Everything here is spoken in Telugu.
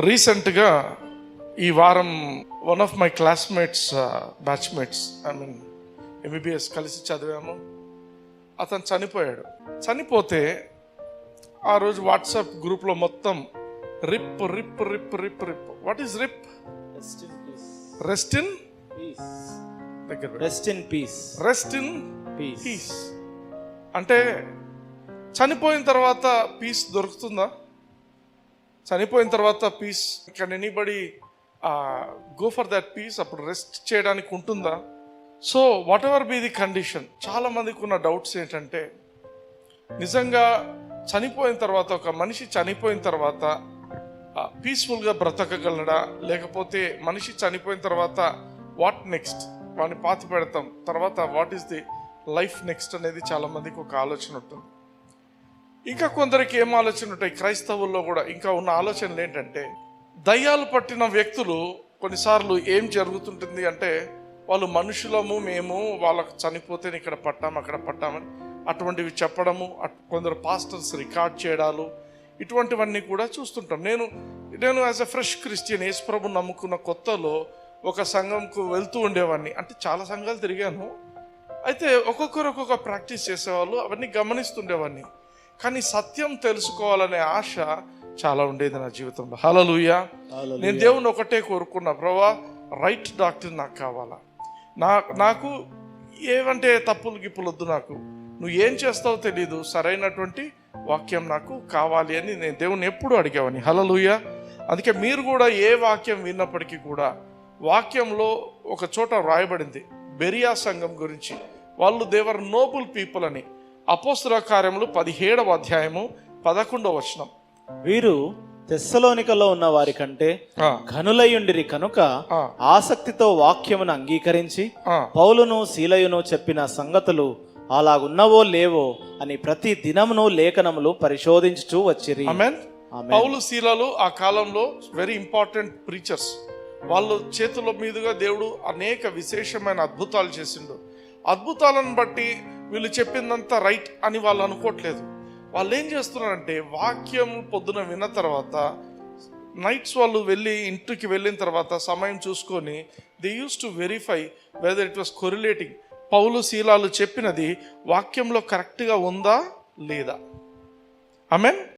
రీసెంట్గా ఈ వారం one of my classmates batchmates I mean MBBS కలిసి చదివాము. అతను చనిపోయాడు. చనిపోతే ఆ రోజు వాట్సాప్ గ్రూప్లో మొత్తం RIP RIP RIP RIP RIP. What is RIP rest in peace rest in peace దగ్గర rest in peace rest in peace అంటే చనిపోయిన తర్వాత పీస్ దొరుకుతుందా? చనిపోయిన తర్వాత peace can anybody go for that peace అప్పుడు రెస్ట్ చేయడానికి ఉంటుందా? So whatever be the condition చాలా మందికి ఉన్న డౌట్స్ ఏంటంటే నిజంగా చనిపోయిన తర్వాత ఒక మనిషి చనిపోయిన తర్వాత పీస్ఫుల్గా బ్రతకగలడా? లేకపోతే మనిషి చనిపోయిన తర్వాత వాట్ నెక్స్ట్ వాడిని పాతి పెడతాం. తర్వాత what is the life next అనేది చాలా మందికి ఒక ఆలోచన ఉంటుంది. ఇంకా కొందరికి ఏం ఆలోచన ఉంటాయి? క్రైస్తవుల్లో కూడా ఇంకా ఉన్న ఆలోచనలు ఏంటంటే దయ్యాలు పట్టిన వ్యక్తులు కొన్నిసార్లు ఏం జరుగుతుంటుంది అంటే వాళ్ళు మనుషులము మేము వాళ్ళకు చనిపోతే ఇక్కడ పట్టాము అక్కడ పట్టామని అటువంటివి చెప్పడము అట్- కొందరు పాస్టర్స్ రికార్డ్ చేయడాలు ఇటువంటివన్నీ కూడా చూస్తుంటాం. నేను నేను యాజ్ ఎ ఫ్రెష్ క్రిస్టియన్ యేసుప్రభు నమ్ముకున్న కొత్తలో ఒక సంఘంకు వెళ్తూ ఉండేవాడిని. అంటే చాలా సంఘాలు తిరిగాను. అయితే ఒక్కొక్కరు ఒక్కొక్క ప్రాక్టీస్ చేసేవాళ్ళు అవన్నీ గమనిస్తుండేవాడిని. కానీ సత్యం తెలుసుకోవాలనే ఆశ చాలా ఉండేది నా జీవితంలో. హలలుయ. నేను దేవుని ఒకటే కోరుకున్నా ప్రభా రైట్ డాక్టర్ నాకు కావాలా? నా నాకు ఏవంటే తప్పులు గిప్పులు వద్దు నాకు. నువ్వు ఏం చేస్తావో తెలీదు సరైనటువంటి వాక్యం నాకు కావాలి అని నేను దేవుని ఎప్పుడు అడిగేవాని హలలుయ అందుకే మీరు కూడా ఏ వాక్యం విన్నప్పటికీ కూడా వాక్యంలో ఒక చోట వ్రాయబడింది బెరియా సంఘం గురించి. వాళ్ళు దేవర్ నోబుల్ పీపుల్ అని. అపోస్తుల కార్యములు పదిహేడవ అధ్యాయము పదకొండవ వచనం. వీరు తెస్సలోనికలో ఉన్న వారి కంటే ఘనులయుండిరి కనుక ఆసక్తితో వాక్యమును అంగీకరించి. పౌలును శీలయును చెప్పిన సంగతులు అలాగున్నవో లేవో అని ప్రతి దినమును లేఖనములు పరిశోధించుచూ వచ్చిరి. ఆమేన్. పౌలు శీలలు ఆ కాలంలో వెరీ ఇంపార్టెంట్ ప్రీచర్స్ వాళ్ళు చేతుల మీదుగా దేవుడు అనేక విశేషమైన అద్భుతాలు చేసిండు. అద్భుతాలను బట్టి వీళ్ళు చెప్పిందంతా రైట్ అని వాళ్ళు అనుకోవట్లేదు. వాళ్ళు ఏం చేస్తున్నారంటే వాక్యం పొద్దున విన్న తర్వాత నైట్స్ వాళ్ళు వెళ్ళి ఇంటికి వెళ్ళిన తర్వాత సమయం చూసుకొని they used to verify whether it was correlating Paul శీలాలు చెప్పినది వాక్యంలో కరెక్ట్గా ఉందా లేదా? I mean